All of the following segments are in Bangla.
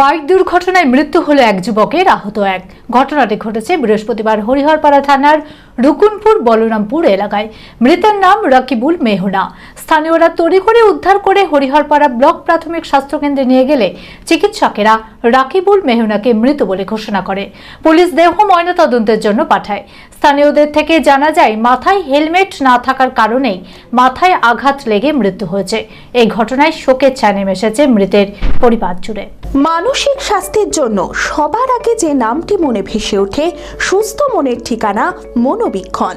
বাইক দুর্ঘটনায় মৃত্যু হলো এক যুবকের আহত এক। ঘটনাটি ঘটেছে বৃহস্পতিবার হরিহরপাড়া থানার রুকুনপুর বলরামপুর এলাকায়। মৃতের নাম রকিবুল মেহনা। স্থানীয়রা তড়িঘড়ি উদ্ধার করে হরিহরপাড়া ব্লক প্রাথমিক স্বাস্থ্যকেন্দ্রে নিয়ে গেলে চিকিৎসকেরা রাকিবুল মেহনাকে মৃত বলে ঘোষণা করে। পুলিশ দেহ ময়নাতদন্তের জন্য পাঠায়। স্থানীয়দের থেকে জানা যায়, মাথায় হেলমেট না থাকার কারণেই মাথায় আঘাত লেগে মৃত্যু হয়েছে। এই ঘটনায় শোকের ছায়া নেমে এসেছে মৃতের পরিবার জুড়ে। মানসিক স্বাস্থ্যের জন্য সবার আগে যে নামটি মনে ভেসে ওঠে, সুস্থ মনের ঠিকানা মনোবীক্ষণ।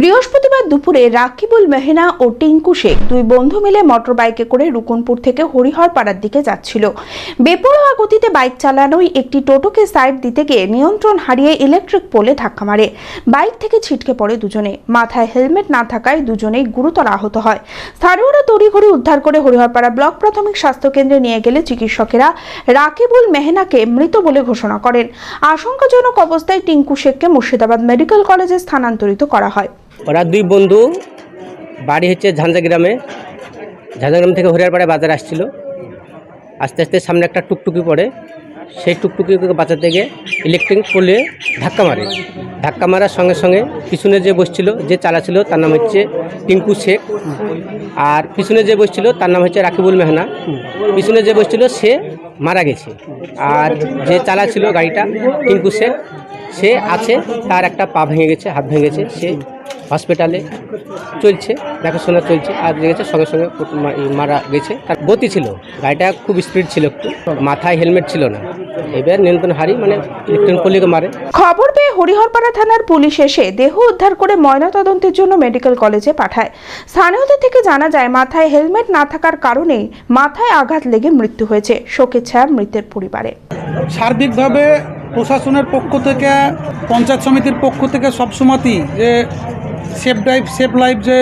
বৃহস্পতিবার দুপুরে রাকিবুল মেহনা ও টিঙ্কু শেখ দুই বন্ধু মিলে মোটরবাইকে করে রুকনপুর থেকে হরিহর পাড়ার দিকে যাচ্ছিল। বেপরোয়া গতিতে বাইক চালানোই একটি টোটোকে সাইড দিতে গিয়ে নিয়ন্ত্রণ হারিয়ে ইলেকট্রিক পোলে ধাক্কা মারে। বাইক থেকে ছিটকে পড়ে দুজনে। মাথায় হেলমেট না থাকায় দুজনেই গুরুতর আহত হয়। স্থানীয়রা তড়িঘড়ি উদ্ধার করে হরিহরপাড়া ব্লক প্রাথমিক স্বাস্থ্য কেন্দ্রে নিয়ে গেলে চিকিৎসকেরা রাকিবুল মেহনাকে মৃত বলে ঘোষণা করেন। আশঙ্কাজনক অবস্থায় টিঙ্কু শেখকে মুর্শিদাবাদ মেডিকেল কলেজে স্থানান্তরিত করা হয়। ওরা দুই বন্ধু, বাড়ি হচ্ছে ঝাঞ্ঝাগ্রামে ঝাঞ্ঝাগ্রাম থেকে হরিয়ারপাড়ায় বাজার আসছিল। আস্তে আস্তে সামনে একটা টুকটুকি পড়ে। সেই টুকটুকিকে বাঁচাতে গিয়ে ইলেকট্রিক পোলে ধাক্কা মারে। ধাক্কা মারার সঙ্গে সঙ্গে পিছনে যে বসছিল, যে চালাছিল তার নাম হচ্ছে টিঙ্কু শেখ। আর পিছনে যে বসছিল, তার নাম হচ্ছে রাকিবুল মেহনা। পিছনে যে বসছিল, সে মারা গেছে। আর যে চালাছিল গাড়িটা, টিঙ্কু শেখ, সে আছে, তার একটা পা ভেঙে গেছে, হাত ভেঙে গেছে, সে হসপিটালে চলছে দেখাশোনা চলছে আর গেছে সঙ্গে সঙ্গে মারা গেছে। তার গতি ছিল গাড়িটা খুব স্পিড ছিল একটু মাথায় হেলমেট ছিল না। এবার নিয়ন্ত্রণ হারি মানে ইলেকট্রন কলিকে মারে। খবর পেয়ে হরিহরপাড়া থানার পুলিশ এসে দেহ উদ্ধার করে ময়নাতদন্তের জন্য মেডিকেল কলেজে পাঠায়। স্থানীয়দের থেকে জানা যায় মাথায় হেলমেট না থাকার কারণেই মাথায় আঘাত লেগে মৃত্যু হয়েছে। শোকের ছায়া মৃতের পরিবারে। সার্বিকভাবে প্রশাসনের পক্ষ থেকে পঞ্চায়েত সমিতির পক্ষ থেকে সবসময়তেই যে সেফ ড্রাইভ সেফ লাইফ যে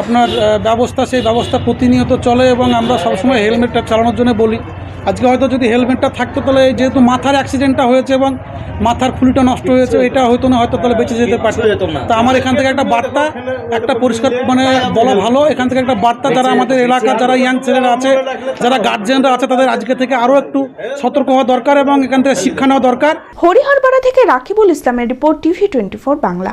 আপনার ব্যবস্থা সেই ব্যবস্থা প্রতিনিয়ত চলে এবং আমরা সবসময় হেলমেটটা চালানোর জন্য বলি। আজকে হয়তো যদি হেলমেটটা থাকতো তাহলে এই যেহেতু মাথার অ্যাক্সিডেন্টটা হয়েছে এবং মাথার খুলিটা নষ্ট হয়েছে এটা হয়তো না হয়তো তাহলে বেঁচে যেতে পারতো। তা আমার এখান থেকে একটা বার্তা একটা পরিষ্কার মানে বলা ভালো এখান থেকে একটা বার্তা যারা আমাদের এলাকার যারা ইয়াং ছেলেরা আছে যারা গার্জেনরা আছে তাদের আজকে থেকে আরও একটু সতর্ক হওয়া দরকার এবং এখান থেকে শিক্ষা নেওয়া দরকার। হরিহরপাড়া থেকে রাকিবুল ইসলামের report TV twenty four Bangla.